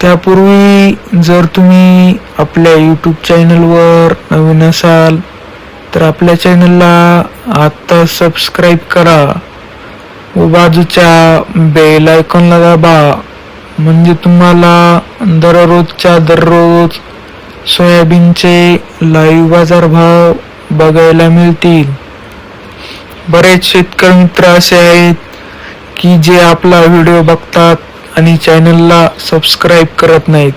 त्यापूर्वी जर तुम्ही आपल्या यूट्यूब चॅनलवर नवीन असाल तर आपल्या चॅनलला आत्ता सबस्क्राईब करा. व बाजूच्या बेल आयकॉनला दाबा. म्हणजे तुम्हाला दररोजच्या दररोज सोयाबीनचे लाईव्ह बाजारभाव बघायला मिळतील. बरेच शेतकरी मित्र असे आहेत की जे आपला व्हिडिओ बघतात आणि चॅनलला सबस्क्राईब करत नाहीत.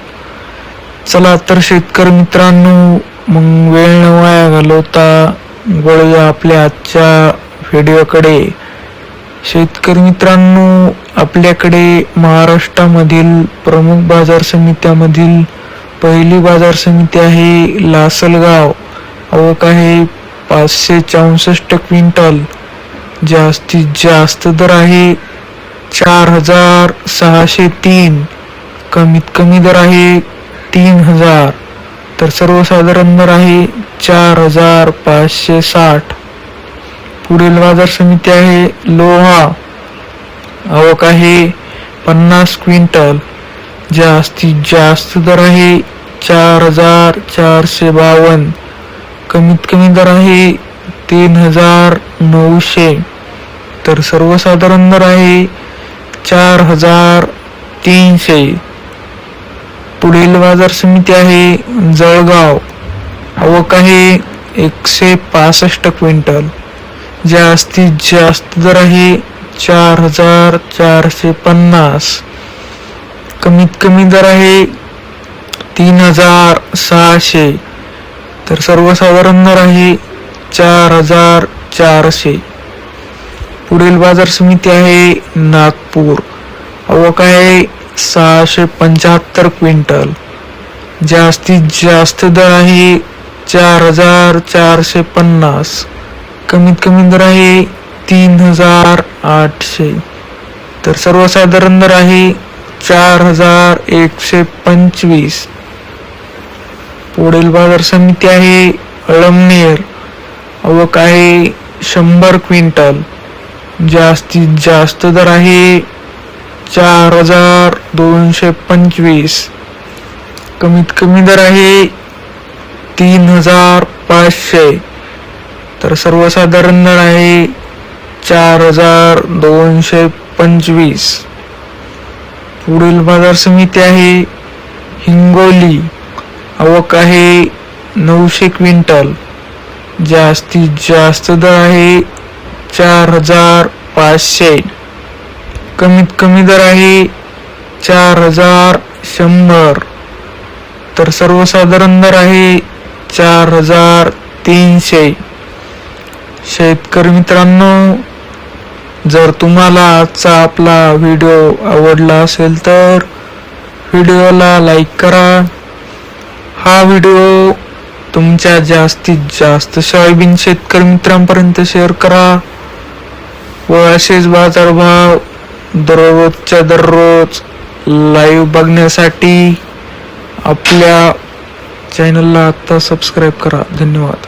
चला तर शेतकरी मित्रांनो मग वेळ न वाया घालवता वळूया आपल्या आजच्या व्हिडिओकडे. शेतकरी मित्रांनो आपल्याकडे महाराष्ट्रामधील प्रमुख बाजार समित्यामधील पहिली बाजार समिती आहे लासलगाव. आवक आहे पाचशे चौसष्ट क्विंटल. जास्तीत जास्त दर आहे चार हजार सहाशे तीन. कमीत कमी दर आहे तीन हजार. तर सर्वसाधारण दर आहे चार हजार पाचशे साठ. पुढील बाजार समिती आहे लोहा. आवक आहे पन्नास क्विंटल. जास्तीत जास्त दर आहे चार हजार चारशे बावन्न. कमीत कमी दर आहे तीन हजार नऊशे. तर सर्वसाधारण दर आहे चार हजार तीनशे. पुढील बाजार समिती आहे जळगाव. आवक आहे एकशे पासष्ट क्विंटल. जास्तीत जास्त दर आहे चार हजार चारशे पन्नास. कमीत कमी दर आहे तीन हजार सहाशे. तर सर्वसाधारण दर आहे चार हजार चारशे. पुढील बाजार समिती आहे नागपूर. आवक आहे सहाशे पंच्याहत्तर क्विंटल. जास्तीत जास्त दर आहे चार हजार चारशे पन्नास. कमीत कमी दर आहे तीन हजार आठशे. तर सर्वसाधारण दर आहे चार हजार एकशे पंचवीस. पुढील बाजार समिती आहे अळमनेर. आवक आहे शंभर क्विंटल. जास्तीत जास्त दर आहे चार हजार दोनशे पंचवीस. कमीत कमी दर आहे तीन हजार पाचशे. तर सर्वसाधारण दर आहे चार हजार दोनशे पंचवीस. पुढील बाजार समिती आहे हिंगोली. आवक आहे नऊशे क्विंटल. जास्तीत जास्त दर आहे चार हजार पाचशे. कमीत कमी दर आहे चार हजार शंभर. तर सर्वसाधारण दर आहे चार हजार तीनशे. शेतकरी मित्रांनो जर तुम्हाला आजचा आपला व्हिडिओ आवडला असेल तर व्हिडिओला लाईक करा. हा व्हिडिओ तुमच्या जास्तीत जास्त सोयाबीन शेतकरी मित्रांपर्यंत शेअर करा. व असेच बाजारभाव दररोजच्या दररोज लाईव्ह बघण्यासाठी आपल्या चॅनलला आत्ता सबस्क्राईब करा. धन्यवाद.